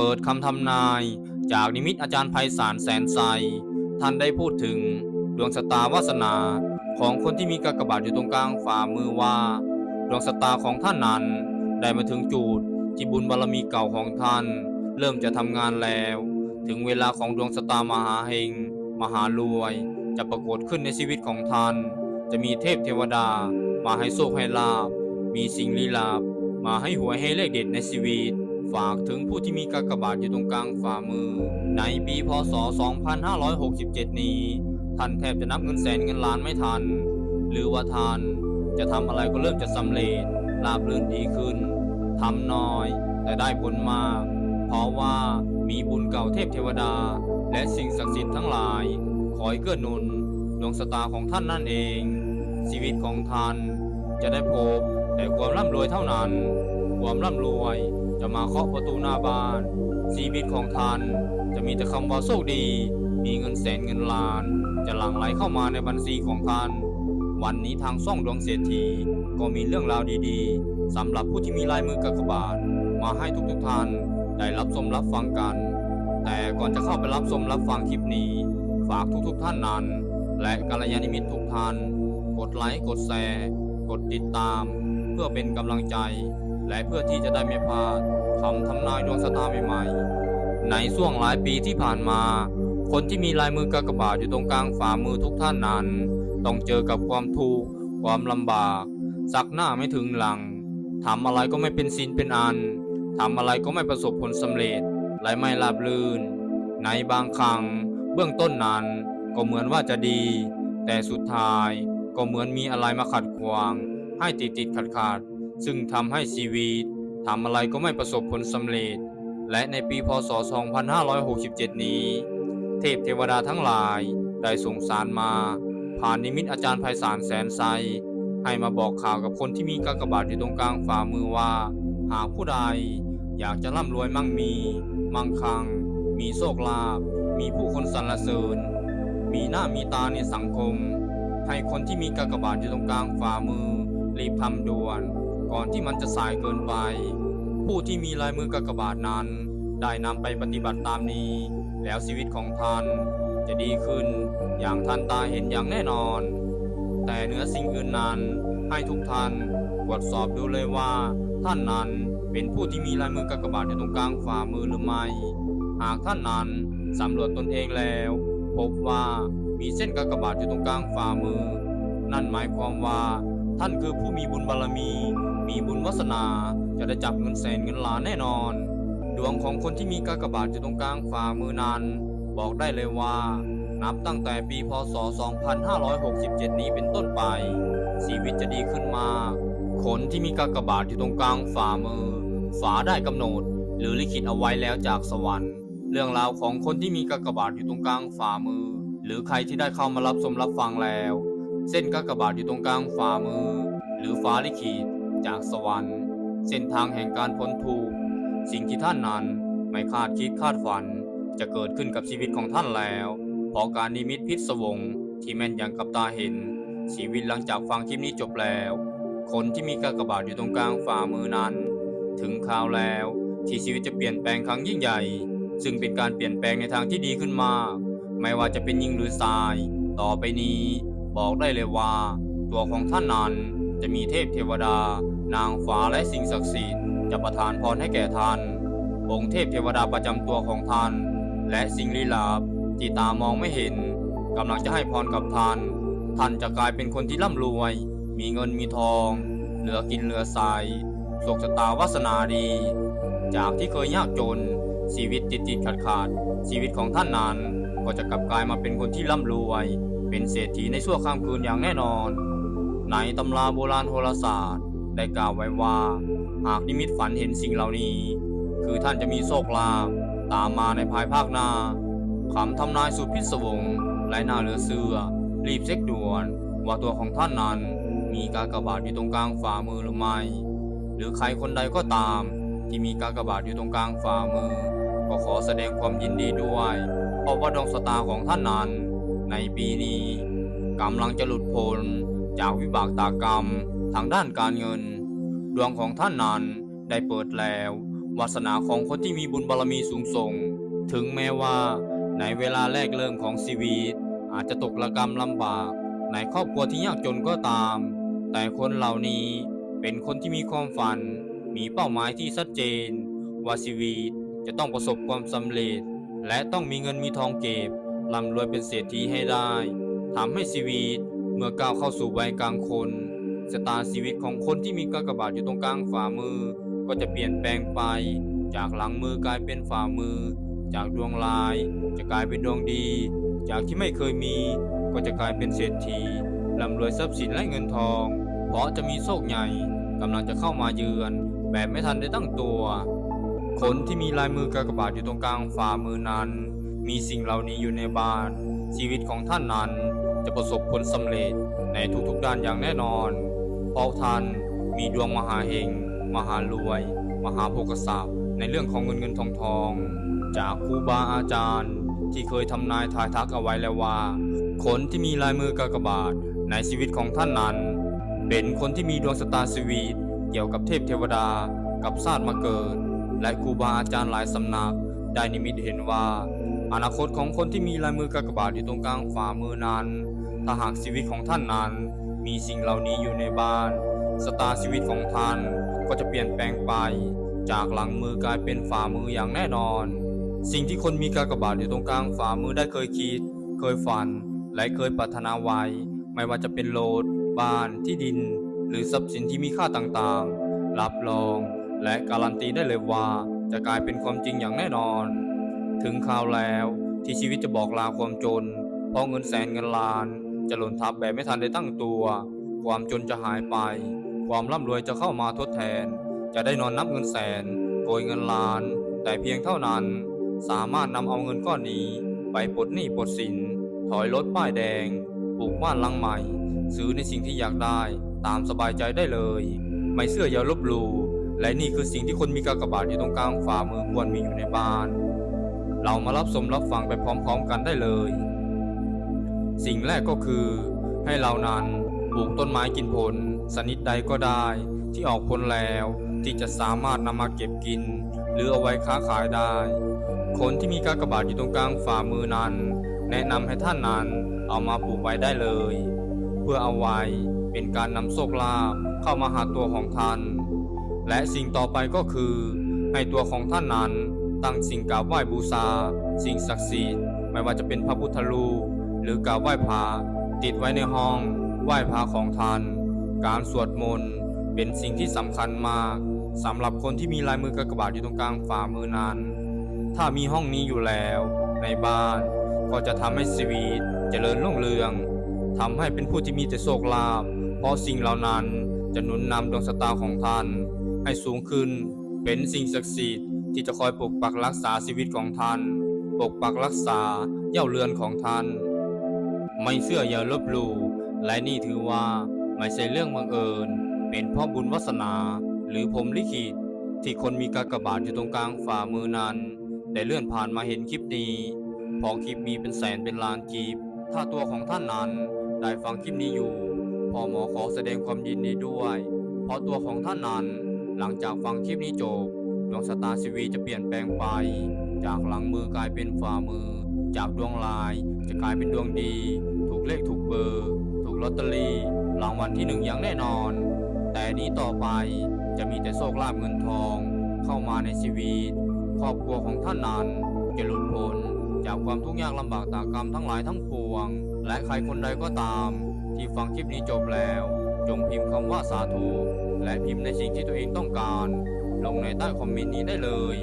เปิดคำทำนาย จากนิมิตอาจารย์ไพศาลแสนไซท่านได้พูดถึงดวงชะตาวาสนาของคนที่มีกากบาทอยู่ตรงกลางฝ่ามือว่า ดวงชะตาของท่านนั้น ได้มาถึงจุดที่บุญบารมีเก่าของท่าน เริ่มจะทำงานแล้ว ถึงเวลาของดวงชะตามหาเฮงมหารวย จะปรากฏขึ้นในชีวิตของท่าน จะมีเทพเทวดา มาให้โชคให้ลาบ มีสิ่งลี้ลับ มาให้หวยให้เลขเด็ดในชีวิต ฝากถึงผู้ที่มีกากบาทอยู่ตรงกลางฝ่ามือ ในปีพศ 2567 นี้ ท่านแทบจะนับเงินแสนเงินล้านไม่ทัน หรือว่าท่านจะทำอะไรก็เริ่มจะสำเร็จราบรื่นดีขึ้นทำน้อยแต่ได้ผลมาก เพราะว่ามีบุญเก่าเทพเทวดา และสิ่งศักดิ์สิทธิ์ทั้งหลาย คอยเกื้อหนุนดวงชะตาของท่านนั่นเอง ชีวิตของท่านจะได้พบแต่ความร่ำรวยเท่านั้น ความร่ำรวย จะมาเคาะประตูหน้าบ้าน ชีวิตของท่าน จะมีแต่คำว่าโชคดี มีเงินแสนเงินล้าน จะหลั่งไหลเข้ามาในบัญชีของท่าน วันนี้ทางซ่องดวงเศรษฐีก็มีเรื่องราวดีๆสำหรับผู้ที่มีลายมือกากบาท มาให้ทุกๆท่านได้รับชมรับฟังกัน แต่ก่อนจะเข้าไปรับชมรับฟังคลิปนี้ ฝากทุกๆท่านนั้น และกัลยาณมิตรทุกท่าน กดไลค์กดแชร์ กดติดตาม เพื่อเป็นกำลังใจ และเพื่อที่จะได้ไม่พลาดคำทำนายดวงชะตาใหม่ๆ ในช่วงหลายปีที่ผ่านมา คนที่มีลายมือกากบาทอยู่ตรงกลางฝ่ามือทุกท่านนั้น ต้องเจอกับความทุกข์ความลำบากสักหน้าไม่ถึงหลังทำอะไรก็ไม่เป็นศีลเป็นอันทำอะไรก็ไม่ประสบผลสำเร็จและไม่ราบรื่น ในบางครั้งเบื้องต้นนั้นก็เหมือนว่าจะดี แต่สุดท้ายก็เหมือนมีอะไรมาขัดขวาง ให้ติดติดขัดขาด ซึ่งทำให้ชีวิตทำอะไรก็ไม่ประสบผลสำเร็จ และในปีพศ 2567 นี้ เทพเทวดาทั้งหลายได้ส่งสารมา ผ่านนิมิตอาจารย์ไพศาลแสนไซให้มาบอกข่าวกับคนที่มีกากบาทอยู่ตรงกลางฝ่ามือว่า หากผู้ใดอยากจะร่ำรวยมั่งมี มั่งคั่งมีโชคลาภมีผู้คนสรรเสริญ มีหน้ามีตาในสังคม ให้คนที่มีกากบาทอยู่ตรงกลางฝ่ามือรีบทำด่วน ก่อนที่มันจะสายเกินไป ผู้ที่มีลายมือกากบาทนั้น ได้นำไปปฏิบัติตามนี้ แล้วชีวิตของท่านจะดีขึ้นอย่างท่านตาเห็นอย่างแน่นอน แต่เหนือสิ่งอื่นนั้นให้ทุกท่านตรวจสอบดูเลยว่า ท่านนั้นเป็นผู้ที่มีลายมือกากบาทอยู่ตรงกลางฝ่ามือหรือไม่ หากท่านนั้นสำรวจตนเองแล้ว พบว่ามีเส้นกากบาทอยู่ตรงกลางฝ่ามือ นั่นหมายความว่า ท่านคือผู้มีบุญบารมี มีบุญวาสนา จะได้จับเงินแสนเงินล้านแน่นอน ดวงของคนที่มีกากบาทอยู่ตรงกลางฝ่ามือนั้น บอกได้เลยว่า นับตั้งแต่ปีพศ 2567 นี้เป็นต้นไป ชีวิตจะดีขึ้นมากคนที่มีกากบาทอยู่ตรงกลางฝ่ามือ ฝาได้กำหนด หรือลิขิตเอาไว้แล้วจากสวรรค์ เรื่องราวของคนที่มีกากบาทอยู่ตรงกลางฝ่ามือ หรือใครที่ได้เข้ามารับชมรับฟังแล้ว เส้นกากบาทอยู่ตรงกลางฝ่ามือ หรือฟ้าลิขิตจากสวรรค์ เส้นทางแห่งการพ้นทุกข์สิ่งที่ท่านนั้นไม่คาดคิดคาดฝัน จะเกิดขึ้นกับชีวิตของท่านแล้วเพราะการนิมิตพิศวงที่แม่นอย่างกับตาเห็น ชีวิตหลังจากฟังคลิปนี้จบแล้ว คนที่มีกากบาทอยู่ตรงกลางฝ่ามือนั้น ถึงคราวแล้วที่ชีวิตจะเปลี่ยนแปลงครั้งยิ่งใหญ่ ซึ่งเป็นการเปลี่ยนแปลงในทางที่ดีขึ้นมาก ไม่ว่าจะเป็นยิงหรือทราย ต่อไปนี้ บอกได้เลยว่า ตัวของท่านนั้นจะมีเทพเทวดา นางฟ้าและสิ่งศักดิ์สิทธิ์จะประทานพรให้แก่ท่าน องค์เทพเทวดาประจำตัวของท่าน และสิ่งลี้ลับที่ตามองไม่เห็นกำลังจะให้พรกับท่าน ท่านจะกลายเป็นคนที่ร่ำรวย มีเงินมีทอง เหลือกินเหลือใส่โชคชะตาวาสนาดี จากที่เคยยากจนชีวิตติดติดขัดขาดชีวิตของท่านนั้น ก็จะกลับกลายมาเป็นคนที่ร่ำรวย เป็นเศรษฐีในชั่วข้ามคืนอย่างแน่นอน ในตำราโบราณโหราศาสตร์ ได้กล่าวไว้ว่า หากนิมิตฝันเห็นสิ่งเหล่านี้ คือท่านจะมีโชคลาภตามมาในภายภาคหน้าคำทำนายสุดพิศวงและน่าเหลือเชื่อรีบเช็คด่วน ว่าตัวของท่านนั้น มีกากบาทอยู่ตรงกลางฝ่ามือหรือไม่ หรือใครคนใดก็ตาม ที่มีกากบาทอยู่ตรงกลางฝ่ามือ ก็ขอแสดงความยินดีด้วย พราะว่าดวงชะตาของท่านนั้นในปีนี้กำลังจะหลุดพ้นจากวิบากตากรรมทางด้านการเงิน ดวงของท่านนั้นได้เปิดแล้ววาสนาของคนที่มีบุญบารมีสูงส่ง ถึงแม้ว่าในเวลาแรกเริ่มของชีวิต อาจจะตกระกรรมลำบากในครอบครัวที่ยากจนก็ตาม แต่คนเหล่านี้เป็นคนที่มีความฝัน มีเป้าหมายที่ชัดเจน ว่าชีวิตจะต้องประสบความสำเร็จ และต้องมีเงินมีทองเก็บร่ำรวยเป็นเศรษฐีให้ได้ทำให้ชีวิตเมื่อก้าวเข้าสู่วัยกลางคนชะตาชีวิตของคนที่มีกากบาทอยู่ตรงกลางฝ่ามือ ก็จะเปลี่ยนแปลงไป จากหลังมือกลายเป็นฝ่ามือ จากดวงลาย จะกลายเป็นดวงดี จากที่ไม่เคยมี ก็จะกลายเป็นเศรษฐีร่ำรวยทรัพย์สินและเงินทอง เพราะจะมีโชคใหญ่กำลังจะเข้ามาเยือน แบบไม่ทันได้ตั้งตัว คนที่มีลายมือกากบาทอยู่ตรงกลางฝ่ามือนั้น มีสิ่งเหล่านี้อยู่ในบ้าน ชีวิตของท่านนั้นจะประสบผลสำเร็จในทุกๆด้านอย่างแน่นอน เพราะท่านมีดวงมหาเฮงมหารวย มหาโภคทรัพย์ในเรื่องของเงินเงินทองทอง จากครูบาอาจารย์ที่เคยทำนายทายทักเอาไว้แล้วว่า คนที่มีลายมือกากบาทในชีวิตของท่านนั้น เป็นคนที่มีดวงสตาร์ชีวิต เกี่ยวกับเทพเทวดากับศาสตร์มาเกิด และครูบาอาจารย์หลายสำนัก ได้นิมิตเห็นว่า อนาคตของคนที่มีลายมือกากบาทอยู่ตรงกลางฝ่ามือนั้น ถ้าหากชีวิตของท่านนั้น มีสิ่งเหล่านี้อยู่ในบ้านสตาร์ชีวิตของท่านก็จะเปลี่ยนแปลงไป จากหลังมือกลายเป็นฝ่ามืออย่างแน่นอน สิ่งที่คนมีกากบาทอยู่ตรงกลางฝ่ามือได้เคยคิด เคยฝัน และเคยปรารถนาไว้ ไม่ว่าจะเป็นโลด บ้านที่ดิน หรือทรัพย์สินที่มีค่าต่างๆ รับรอง และการันตีได้เลยว่าจะกลายเป็นความจริงอย่างแน่นอน ถึงคราวแล้วที่ชีวิตจะบอกลาความจน เพราะเงินแสนเงินล้าน จะหล่นทับแบบไม่ทันได้ตั้งตัว ความจนจะหายไป ความร่ำรวยจะเข้ามาทดแทน จะได้นอนนับเงินแสนโกยเงินล้าน แต่เพียงเท่านั้น สามารถนำเอาเงินก้อนนี้ ไปปลดหนี้ปลดสิน ถอยรถป้ายแดงปลูกบ้านหลังใหม่ ซื้อในสิ่งที่อยากได้ตามสบายใจได้เลย ไม่เชื่ออย่าลบหลู่ และนี่คือสิ่งที่คนมีกากบาทอยู่ตรงกลางฝ่ามือควรมีอยู่ในบ้าน เรามารับชมรับฟังไปพร้อมๆกันได้เลย สิ่งแรกก็คือ ให้เรานั้นปลูกต้นไม้กินผลชนิดใดก็ได้ที่ออกผลแล้วที่จะสามารถนำมาเก็บกิน หรือเอาไว้ค้าขายได้ คนที่มีกากบาทอยู่ตรงกลางฝ่ามือนั้น แนะนำให้ท่านนั้นเอามาปลูกไว้ได้เลย เพื่อเอาไว้เป็นการนำโชคลาภเข้ามาหาตัวของท่าน และสิ่งต่อไปก็คือ ให้ตัวของท่านนั้นตั้งสิ่งกราบไหว้บูชาสิ่งศักดิ์สิทธิ์ไม่ว่าจะเป็นพระพุทธรูปหรือกราบไหว้พระติดไว้ในห้องไหว้พระของท่าน การสวดมนต์เป็นสิ่งที่สำคัญมากสำหรับคนที่มีลายมือกากบาทอยู่ตรงกลางฝ่ามือนั้น ถ้ามีห้องนี้อยู่แล้วในบ้านก็จะทำให้ชีวิตเจริญรุ่งเรืองทำให้เป็นผู้ที่มีแต่โชคลาภเพราะสิ่งเหล่านั้นจะหนุนนำดวงชะตาของท่าน ให้สูงขึ้น เป็นสิ่งศักดิ์สิทธิ์ที่จะคอยปกปักรักษาชีวิตของท่าน ปกปักรักษาเย่าเรือนของท่าน ไม่เชื่ออย่าลบหลู่และนี่ถือว่าไม่ใช่เรื่องบังเอิญ เป็นเพราะบุญวาสนา หรือพรหมลิขิตที่คนมีกากบาทอยู่ตรงกลางฝ่ามือนั้นได้เลื่อนผ่านมาเห็นคลิปนี้พอคลิปมีเป็นแสนเป็นล้านคลิป ถ้าตัวของท่านนั้นได้ฟังคลิปนี้อยู่ พอหมอขอแสดงความยินดีด้วย เพราะตัวของท่านนั้น หลังจากฟังคลิปนี้จบ ดวงชะตาชีวิตจะเปลี่ยนแปลงไป จากหลังมือกลายเป็นฝ่ามือ จากดวงลายจะกลายเป็นดวงดี ถูกเลขถูกเบอร์ ถูกลอตเตอรี่รางวัลที่หนึ่งอย่างแน่นอน แต่นี้ต่อไปจะมีแต่โชคลาภเงินทอง เข้ามาในชีวิต ครอบครัวของท่านนั้นจะหลุดพ้นจากความทุกข์ยากลำบากตากรรมทั้งหลายทั้งปวง และใครคนใดก็ตาม ที่ฟังคลิปนี้จบแล้ว จงพิมพ์คำว่าสาธุ และพิมพ์ในสิ่งที่ตัวเองต้องการ ลงในใต้คอมเมนต์นี้ได้เลย